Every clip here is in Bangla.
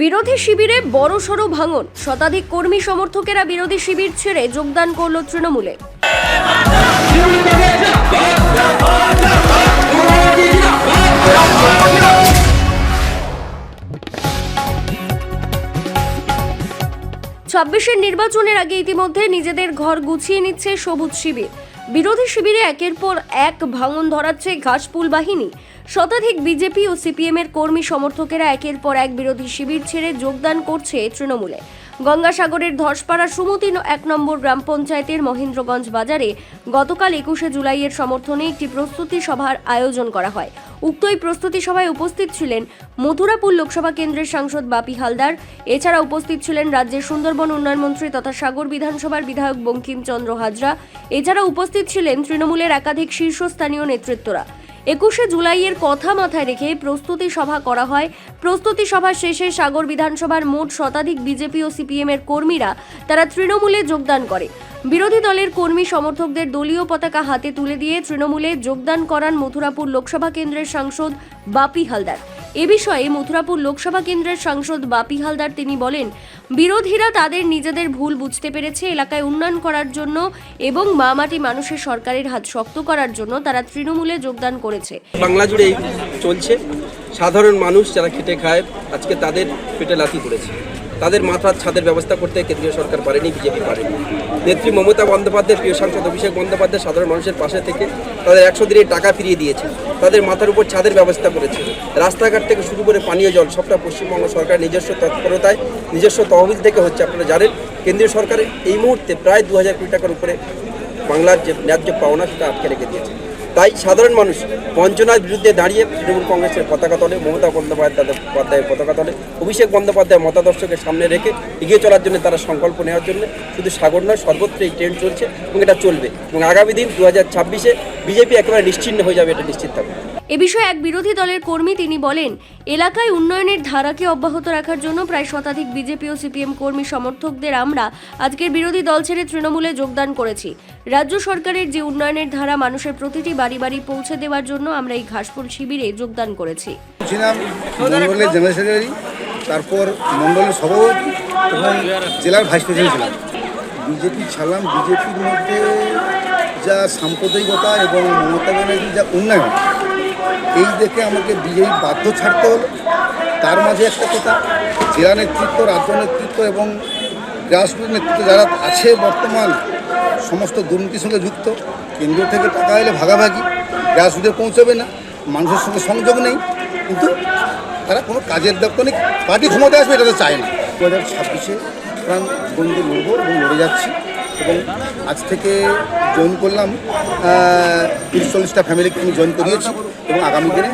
বিরোধী শিবিরে বড় সড়ো ভাঙন। শতাধিক কর্মী সমর্থকেরা বিরোধী শিবির ছেড়ে যোগদান করল তৃণমূলে। ছাব্বিশের নির্বাচনের আগে ইতিমধ্যে নিজেদের ঘর গুছিয়ে নিচ্ছে সবুজ শিবির। বিরোধী শিবিরে একের পর এক ভাঙন ধরাচ্ছে ঘাসপুল বাহিনী। শতাধিক বিজেপি ও সিপিএম এর কর্মী সমর্থকেরা একের পর এক বিরোধী শিবির ছেড়ে যোগদান করছে তৃণমূলে। গঙ্গাসাগরের ধসপাড়া সুমতি এক নম্বর গ্রাম পঞ্চায়েতের মহেন্দ্রগঞ্জ বাজারে গতকাল একুশে জুলাইয়ের সমর্থনে একটি প্রস্তুতি সভার আয়োজন করা হয়। উক্ত এই প্রস্তুতি সভায় উপস্থিত ছিলেন মথুরাপুর লোকসভা কেন্দ্রের সাংসদ বাপি হালদার। এছাড়া উপস্থিত ছিলেন রাজ্যের সুন্দরবন উন্নয়ন মন্ত্রী তথা সাগর বিধানসভার বিধায়ক বঙ্কিমচন্দ্র হাজরা। এছাড়া উপস্থিত ছিলেন তৃণমূলের একাধিক শীর্ষস্থানীয় নেতৃত্বরা। একুশে জুলাইয়ের কথা মাথায় রেখে প্রস্তুতি সভা করা হয়। প্রস্তুতি সভা শেষে সাগর বিধানসভার মোট শতাধিক বিজেপি ও সিপিএম এর কর্মীরা তারা তৃণমূলে যোগদান করে। বিরোধী দলের কর্মী সমর্থকদের দলীয় পতাকা হাতে তুলে দিয়ে তৃণমূলে যোগদান করান মথুরাপুর লোকসভা কেন্দ্রের সাংসদ বাপি হালদার। এ বিষয়ে মথুরাপুর লোকসভা কেন্দ্রের সাংসদ বাপি হালদার তিনি বলেন, বিরোধীরা তাদের নিজেদের ভুল বুঝতে পেরেছে, এলাকায় উন্নয়ন করার জন্য এবং মামাটি মানুষের সরকারের হাত শক্ত করার জন্য তারা তৃণমূলে যোগদান করেছে। বাংলা জুড়েই চলছে। সাধারণ মানুষ যারা খেটে খায়, আজকে তাদের পেটে লাথি পড়েছে। তাদের মাথার ছাদের ব্যবস্থা করতে কেন্দ্রীয় সরকার পারেনি, বিজেপি পারেনি। নেত্রী মমতা বন্দ্যোপাধ্যায় প্রিয় সাংসদ অভিষেক বন্দ্যোপাধ্যায় সাধারণ মানুষের পাশে থেকে তাদের একশো দিনের টাকা ফিরিয়ে দিয়েছে। তাদের মাথার উপর ছাদের ব্যবস্থা করেছে। রাস্তাঘাট থেকে শুরু করে পানীয় জল, সবটা পশ্চিমবঙ্গ সরকার নিজস্ব তৎপরতায়, নিজস্ব তহবিল থেকে হচ্ছে আপনারা জানেন, কেন্দ্রীয় সরকারের এই মুহূর্তে প্রায় দু হাজার কোটি টাকার উপরে বাংলার যে ন্যায্য পাওনা সেটা আটকে রেখে দিয়েছে। তাই সাধারণ মানুষ বঞ্চনার বিরুদ্ধে দাঁড়িয়ে তৃণমূল কংগ্রেসের পতাকা তলে, মমতা বন্দ্যোপাধ্যায়ের পতাকা তলে, অভিষেক বন্দ্যোপাধ্যায় মতাদর্শকে সামনে রেখে এগিয়ে চলার জন্য তারা সংকল্প নেওয়ার জন্য শুধু সাগর নয়, সর্বত্র এই ট্রেন্ড চলছে এবং এটা চলবে এবং আগামী দিন দু হাজার ছাব্বিশে বিজেপি একেবারে নিশ্চিন্ন হয়ে যাবে এটা নিশ্চিত থাকবে। এ বিষয়ে এক বিরোধী দলের কর্মী তিনি বলেন, এলাকায় উন্নয়নের ধারাকে অব্যাহত রাখার জন্য প্রায় শতাধিক বিজেপি ও সিপিএম কর্মী সমর্থকদের আমরা আজকের বিরোধী দল ছেড়ে তৃণমূলে যোগদান করেছি। রাজ্য সরকারের যে উন্নয়নের ধারা মানুষের প্রতিটি বাড়ি বাড়ি পৌঁছে দেওয়ার জন্য আমরা এই ঘাসফুল শিবিরে যোগদান করেছি। তারপর মন্ডলের সভাপতি এবং জেলার ভাইস প্রেসিডেন্ট ছিলাম। বিজেপি ছাড়লাম, বিজেপির মধ্যে যা সাম্প্রদায়িকতা এবং মমতা ব্যানার্জির যা উন্নয়ন এই দেখে আমাকে বিজেপি বাধ্য ছাড়তে হলো। তার মাঝে একটা কথা, জেলা নেতৃত্ব, রাজ্য নেতৃত্ব এবং গ্রাসরুট নেতৃত্ব যারা আছে বর্তমান, সমস্ত দুর্নীতির সঙ্গে যুক্ত, কেন্দ্র থেকে টাকা এলে ভাগাভাগি গ্রাসরুটে পৌঁছবে না, মানুষের সঙ্গে সংযোগ নেই। কিন্তু তারা কোনো কাজের দপ্তর নেই, পার্টি ক্ষমতায় আসবে এটা তো চায় না। দু হাজার ছাব্বিশে প্রাণ বন্ধু লড়বো এবং লড়ে যাচ্ছি এবং আজ থেকে জয়েন করলাম তিরিশ চল্লিশটা ফ্যামিলিকে আমি জয়েন করিয়েছি। এবং আগামী দিনে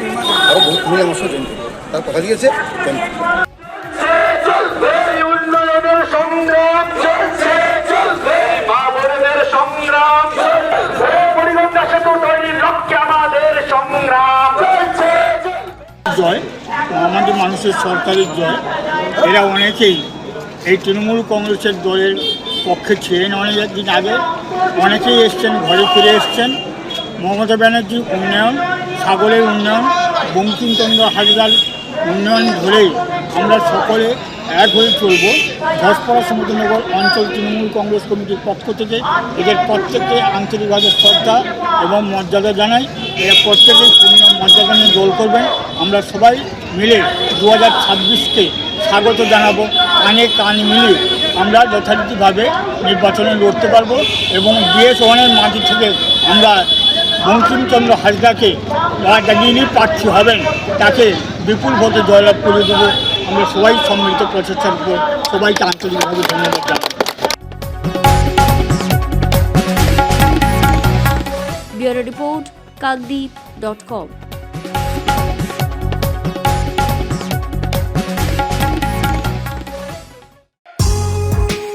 আরও বহু ফ্যামিলি আমার সঙ্গে জয়েন করবে তার কথা দিয়েছে জয়েন করবে সংগ্রাম চলছে চলবে মা বোনেদের সংগ্রাম চলবে সেতু তৈরির লক্ষ্যে আমাদের সংগ্রাম জয় আমাদের মানুষের সরকারের জয়। এরা অনেকেই এই তৃণমূল কংগ্রেসের দলের পক্ষে ছিলেন অনেক দিন আগে। অনেকেই এসছেন ঘরে ফিরে এসছেন। মমতা ব্যানার্জির উন্নয়ন সাগরের উন্নয়ন, বঙ্কিমচন্দ্র হাজরার উন্নয়ন ধরেই আমরা সকলে এক হয়ে চলব। ধসপড়া সমুদ্রনগর অঞ্চল তৃণমূল কংগ্রেস কমিটির পক্ষ থেকে এদের প্রত্যেককে আন্তরিকভাবে শ্রদ্ধা এবং মর্যাদা জানাই। এরা প্রত্যেকেই পূর্ণ মর্যাদা নিয়ে দোল করবেন। আমরা সবাই মিলে দু হাজার ছাব্বিশকে স্বাগত জানাব। কানে কান মিলিয়ে আমরা যথারীতিভাবে নির্বাচনে লড়তে পারব এবং বিএস ওয়ানের মাটি থেকে আমরা বঙ্কিমচন্দ্র হাজরাকে যিনি প্রার্থী হবেন। তাকে বিপুল ভোটে জয়লাভ করে দেবো। আমরা সবাই সম্মিলিত প্রচেষ্টার উপর সবাইকে আন্তরিকভাবে ধন্যবাদ জানাই রিপোর্ট কাকদ্বীপ ডট কম।